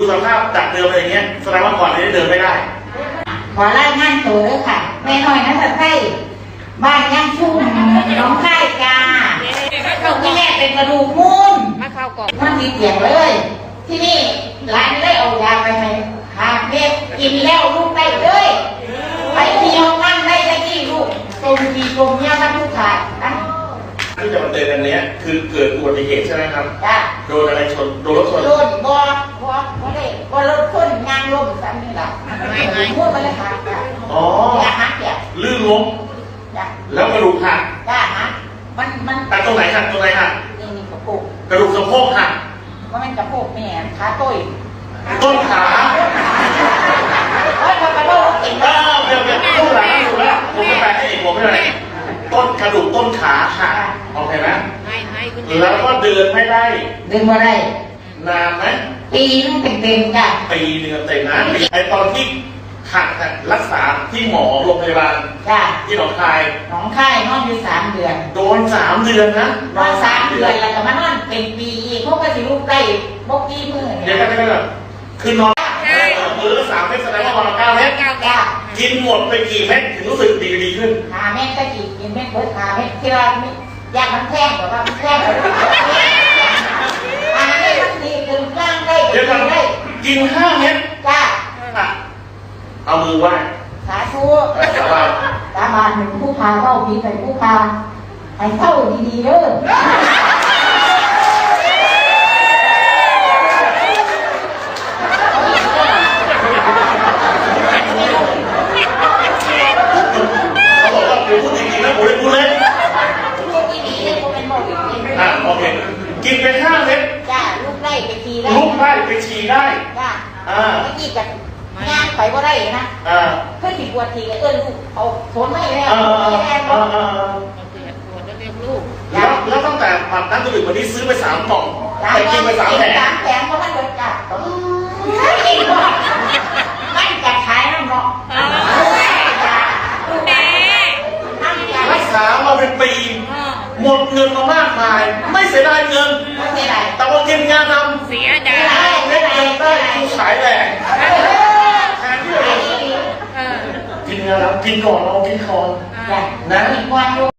ดูสภาพจากเดิมอะไรอย่างเงี้ยแสดงว่าก่อนนี้เดินไม่ได้ ขอไล่งานตัวเลยค่ะแม่น้อยนะสัตไทยบ้านย่างชุ่มน้องไข่กาลูกที่แม่เป็นกระดูกมูลมาเข้ากล่องมันดีเตียงเลย ที่นี่ร้านเลยเอายาไปให้หากเด็กกินแล้วลูกได้เลยไปเที่ยวนั่งได้ได้ที่ลูกตรงดีตรงเนี้ยทั้งทุกขาดนะที่จะมาเตือนกันเนี้ยคือเกิดอุบัติเหตุใช่ไหมครับจ้ะโดนอะไรชนโดนรถชนโดนบ่บ่ บ่ได้บ่รถคนยางล้มซ้ำนี่ล่ะพูดไปเลยค่ะจ้ะอ๋ออย่าหักอย่าลื่นล้มจ้ะแล้วกระดูกหักจ้ะหักมันมันแต่ตรงไหนหักตรงไหนหักนี่นี่กระปุกกระดูกสะโพกหักว่ามันกระปุกแม่ขาตุ้ยต้นขาเฮ้ยมันกระโดดเก่งเออเดี๋ยวเดี๋ยวตู้หลังถูกแล้วผมจะแปลให้อีกผมไม่ได้ต้นกระดูกต้นขาหักโอเคไหมให้ให้คุณแล้วก็เดินไม่ได้ดึงมาได้ นานไหมปีนึงเต็มๆจ้ะปีหนึงเต็มนะไอตอนที่หักน่ะรักษาที่หมอโรงพยาบาลจ้ะที่หนองคายหนองค่ายนอนอยู่สามเดือน โดนสามเดือนนะนอนสามเดือนแล้วก็มานอนเป็นปีอีกพวกก็สิลูกได้บกกี้มือเดี๋ยวกันเดี๋ยวกันคือนอนเออมือละสามเม็ดแสดงว่าวันละเก้าเม็ดเก้าจ้ะกินหมดไปกี่เม็ดถึงรู้สึกดีดีขึ้นขาเม็ดก็กี่กินเม็ดเบิดขาเม็ดที่ว่าไม่อยากมันแท่งแต่ว่ามันแท่งเลยขาเม็ดมันดีถึงกลางได้ เดี๋ยวกัน ได้ กินห้าเม็ด จ้ะ อะเอามือไหว้ สาธุสบายสาบานหนึ่งผู้พาเล่าผีใส่ผู้พาให้เข้าดีๆเด้อเขาบอกว่าเดี๋ยวพูดจริงๆนะผมเลยพูดเล่นพวกที่ดีเนี่ยพวกเป็นโมดิอะโอเคกินไปห้าเม็ดจ้าลูกไล่ไปทีได้ลุกได้ไปฉี่ได้จ้าอ่าเมื่อกี้กับ งานไปก็ได้นะอ่าเพื่อนสิบวทีเอิ้นลูกเอาโซนไม่แล้วอ่าไม่แรงอ่าเนาะอ่าเกิดปวดแล้วเรียกลูกแล้วแล้วตั้งแต่ปัดนั้นจนถึงวันนี้ซื้อไปสามกล่องจ้าแต่กินไปสามแผงสามแผงเพราะมันเกิดจากจริงว่ามันจะขายน้ำเนาะแม่น้ำจะรักษามาเป็นปีหมดเงินมามากมาย ไม่เสียดายเงินไม่ใช่ไรแต่ว่ากินงานทเสียดาำยเม็ดเงินได้คือขายแหลกแทนที่จะ เออ กินงานทำกินก่อนเรากินก่อนอ่านะอีกวันลูก